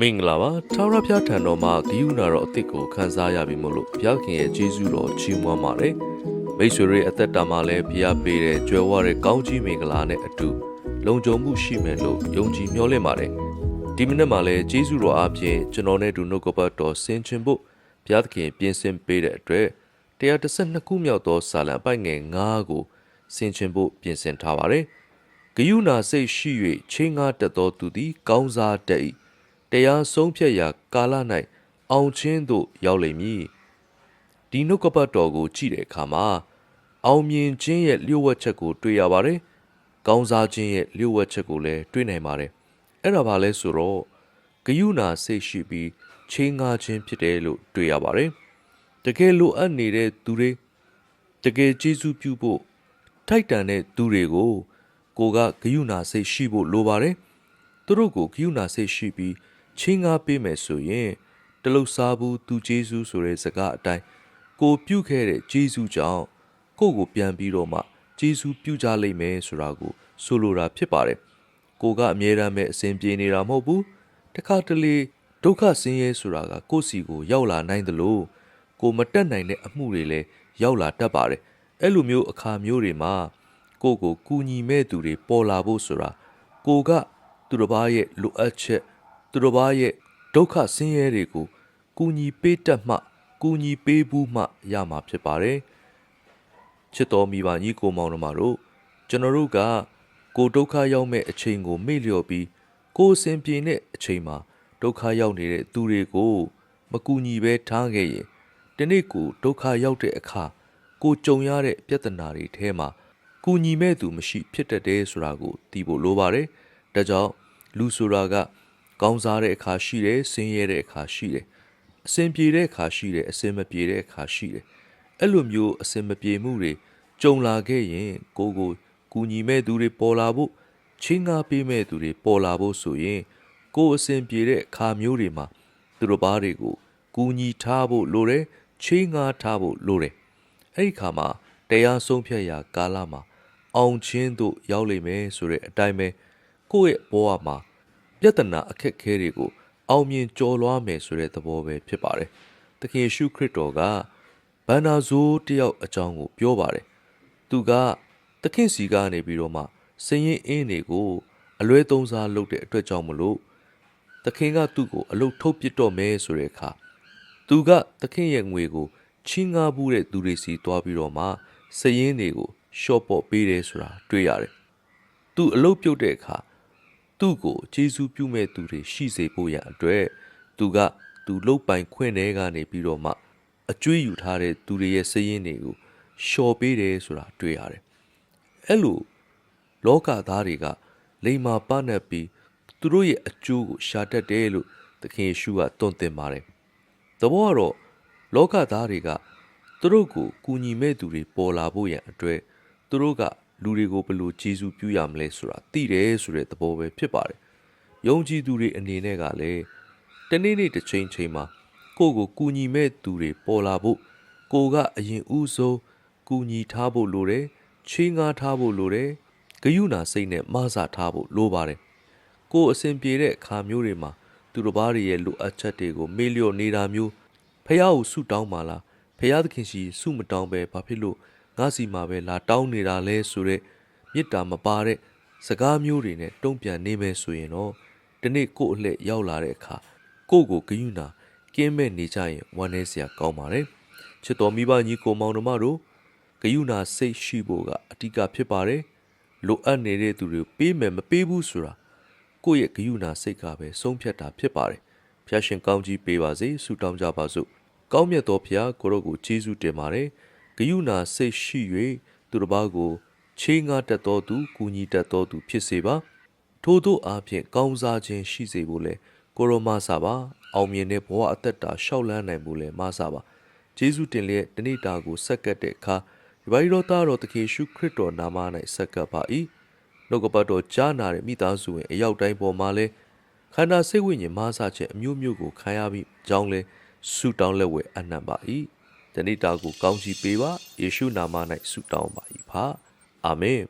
မင်္ဂလာပါထာဝရဘုရားထံတော်မှာဂိယူနာတော်အစ်စ်ကိုခန်းစားရပြီမို့လို့ဘုရားခင်ရဲ့ကျေးဇူးတော်ချီးမွမ်းပါတယ်မိတ်ဆွေတွေအသက်တာမှာလည်းဘုရားပေးတဲ့ကြွယ်ဝတဲ့ကောင်းကြီးမင်္ဂလာနဲ့အတူလုံခြုံမှုရှိမယ်လို့ယုံကြည်မျှော်လင့်ပါတယ်ဒီမိနစ်မှာလည်းကျေးဇူးတော်အပြင်ကျွန်တော်နဲ့အတူနှုတ်ကပတ်တော်ဆင်ခြင်ဖို့ဘုရားသခင်ပြင်ဆင်ပေးတဲ့အတွက်132ခုမြောက်သောစာလံအပိုက်ငယ်9ကိုဆင်ခြင်ဖို့ပြင်ဆင်ထားပါတယ်ဂိယူနာစိတ်ရှိ၍ချင်းငါတက်သောသူသည်ကောင်းစားတတ်၏ တရားဆုံးဖြတ်ရာကာလ၌အောင်ချင်းသို့ရောက်လိမ့်မည်ဒီနှုတ်ကပတ်တော်ကိုကြည့်တဲ့အခါမှာအောင်မြင်ခြင်းရဲ့လျှို့ဝှက်ချက်ကိုတွေ့ရပါတယ်ကောင်းစားခြင်းရဲ့လျှို့ဝှက်ချက်ကိုလည်းတွေ့နိုင်ပါတယ်အဲ့ဒါဘာလဲဆိုတော့ဂယုဏစိတ်ရှိပြီးချင်းငါခြင်းဖြစ်တယ်လို့တွေ့ရပါတယ်တကယ်လိုအပ်နေတဲ့သူတွေတကယ်ကျေးဇူးပြုဖို့ထိုက်တန်တဲ့သူတွေကိုကိုကဂယုဏစိတ်ရှိဖို့လိုပါတယ်သူတို့ကိုဂယုဏစိတ်ရှိပြီး ချင်းငါပေးမယ်ဆိုရင်တလုတ်စားဘူးသူကျေးဇူးဆိုတဲ့စကားအတိုင်းကိုပြုတ်ခဲ့တဲ့ကျေးဇူးကြောင့်ကိုယ့်ကိုပြန်ပြီးတော့မှကျေးဇူးပြုကြလိမ့်မယ်ဆိုတာကိုဆိုလိုတာဖြစ်ပါတယ်ကိုကအမြဲတမ်းပဲအစဉ်ပြေနေတာမဟုတ်ဘူးတခါတလေဒုက္ခဆင်းရဲဆိုတာကကိုယ့်စီကိုရောက်လာနိုင်သလိုကိုမတက်နိုင်တဲ့အမှုတွေလည်းရောက်လာတတ်ပါတယ်အဲ့လိုမျိုးအခါမျိုးတွေမှာကိုယ့်ကိုကူညီမဲ့သူတွေပေါ်လာဖို့ဆိုတာကိုကသူတစ်ပါးရဲ့လိုအပ်ချက် သူတစ်ပါးရဲ့ဒုက္ခဆင်းရဲတွေကိုကူညီပေးတတ်မှကူညီပေးဘူးမှရမှာဖြစ်ပါတယ်ချစ်တော်မိဘညီကိုမောင်တို့မတို့ကျွန်တော်တို့ကကိုဒုက္ခရောက်မဲ့အချိန်ကိုမေ့လျော့ပြီးကိုအစဉ်ပြေတဲ့အချိန်မှာဒုက္ခရောက်နေတဲ့သူတွေကိုမကူညီပဲထားခဲ့ရင်ဒီနေ့ကိုဒုက္ခရောက်တဲ့အခါကိုကြုံရတဲ့ပြဿနာတွေထဲမှာကူညီမဲ့သူမရှိဖြစ်တတ်တယ်ဆိုတာကိုသိဖို့လိုပါတယ်ဒါကြောင့်လူဆိုတာက ကောင်းစားတဲ့အခါရှိတယ်ဆင်းရဲတဲ့အခါရှိတယ်အစဉ်ပြေတဲ့အခါရှိတယ်အစဉ်မပြေတဲ့အခါရှိတယ်အဲ့လိုမျိုးအစဉ်မပြေမှုတွေကြုံလာခဲ့ရင်ကိုကိုကူညီမဲ့သူတွေပေါ်လာဖို့ချင်းငါပေးမဲ့သူတွေပေါ်လာဖို့ဆိုရင်ကိုအစဉ်ပြေတဲ့အခါမျိုးတွေမှာသူတို့ဘာတွေကိုကူညီထားဖို့လိုတယ်ချင်းငါထားဖို့လိုတယ်အဲ့ဒီခါမှာတရားဆုံးဖြတ်ရာကာလမှာအောင်ချင်းတို့ရောက်လိမ့်မယ်ဆိုတဲ့အတိုင်းပဲကိုယ့်ရဲ့ဘဝမှာ ပြဿနာအခက်အခဲတွေကိုအောင်မြင်ကျော်လွှားမယ်ဆိုတဲ့သဘောပဲဖြစ်ပါတယ်။သခင်ယေရှုခရစ်တော်ကဘန္နာဇိုးတယောက်အကြောင်းကိုပြောပါတယ်။သူကသခင်စီကနေပြီးတော့မှစင်ရင်အင်းတွေကိုအလွဲသုံးစားလုပ်တဲ့အတွက်ကြောင့်မလို့သခင်ကသူ့ကိုအလုတ်ထုတ်ပစ်တော့မယ်ဆိုတဲ့အခါသူကသခင်ရဲ့ငွေကိုချင်းငါဘူးတဲ့သူတွေစီတွားပြီးတော့မှစရင်တွေကိုရှော့ပေါ့ပေးတယ်ဆိုတာတွေ့ရတယ်။သူအလုတ်ပြုတ်တဲ့အခါ သူ့ကိုဂျေဇူးပြုမဲ့သူတွေရှိစေဖို့ရန်အတွက်သူကသူလုတ်ပိုင်ခွင့်ထဲကနေပြီးတော့မှအကျွေးယူထားတဲ့သူတွေရဲ့စည်ရင်းတွေကိုရှော်ပေးတယ်ဆိုတာတွေ့ရတယ်။အဲ့လိုလောကသားတွေကလိမ္မာပနတ်ပြီးသူတို့ရဲ့အကျိုးကိုရှာတတ်တယ်လို့သခင်ယေရှုကတွင်တင်ပါတယ်။သဘောကတော့လောကသားတွေကသူတို့ကိုကူညီမဲ့သူတွေပေါ်လာဖို့ရန်အတွက်သူတို့က လူတွေကိုဘယ်လိုကျေးဇူးပြုရမလဲဆိုတာသိတယ်ဆိုတဲ့သဘောပဲဖြစ်ပါတယ်။ယုံကြည်သူတွေအနေနဲ့ကလည်းတနေ့နေ့တစ်ချိန်ချိန်မှာကိုယ့်ကိုကူညီမဲ့သူတွေပေါ်လာဖို့ကိုကအရင်ဦးဆုံးကူညီထားဖို့လိုတယ်။ချင်းငါထားဖို့လိုတယ်။ဂယုဏစိတ်နဲ့မဆထားဖို့လိုပါတယ်။ကိုယ်အစဉ်ပြေတဲ့အခါမျိုးတွေမှာသူတစ်ပါးတွေရဲ့လိုအပ်ချက်တွေကိုမေ့လျော့နေတာမျိုးဖះကိုဆုတောင်းပါလားဖះသခင်ရှိဆုမတောင်းပဲဘာဖြစ်လို့ ငါစီမှာပဲလာတောင်းနေတာလဲဆိုတဲ့မေတ္တာမပါတဲ့စကားမျိုးတွေနဲ့တုံ့ပြန်နေမယ်ဆိုရင်တော့ဒီနေ့ကို့အလှည့်ရောက်လာတဲ့အခါကို့ကိုဂယုဏကင်းမဲ့နေကြရင်ဝမ်းနည်းစရာကောင်းပါတယ်ချစ်တော်မိဘညီကိုမောင်တို့မတို့ဂယုဏစိတ်ရှိဖို့ကအဓိကဖြစ်ပါတယ်လိုအပ်နေတဲ့သူတွေပေးမယ်မပေးဘူးဆိုတာကိုယ့်ရဲ့ဂယုဏစိတ်ကပဲဆုံးဖြတ်တာဖြစ်ပါတယ်ဖျားရှင်ကောင်းကြီးပေးပါစေဆုတောင်းကြပါစို့ကောင်းမြတ်သောဖျားကိုရောကိုကျေးဇူးတင်ပါတယ် ဂယုဏစိတ်ရှိ၍သူတစ်ပါးကိုချေးငါတတ်တော်သူကူညီတတ်တော်သူဖြစ်စေပါထို့သောအားဖြင့်ကောင်းစားခြင်းရှိစေဖို့လဲကိုရောမဆာပါအောင်မြင်တဲ့ဘဝအသက်တာရှောက်လန်းနိုင်ဖို့လဲမဆာပါကျေးဇူးတင်လျက်တနေ့တာကိုဆက်ကပ်တဲ့အခါဒီပါရီတော်သားတော်တခေရှုခရစ်တော်နာမ၌ဆက်ကပ်ပါ၏နှုတ်ကပတ်တော်ကြားနာတဲ့မိသားစုဝင်အရောက်တိုင်းပေါ်မှာလဲခန္ဓာစိတ်ဝိညာဉ်မဆာခြင်းအမျိုးမျိုးကိုခံရပြီးကြောင်းလဲဆုတောင်းလက်ဝဲအနံ့ပါ၏ တဏိတာကိုကောင်းချီးပေးပါယေရှုနာမ၌ဆုတောင်းပါ၏ဖာအာမင်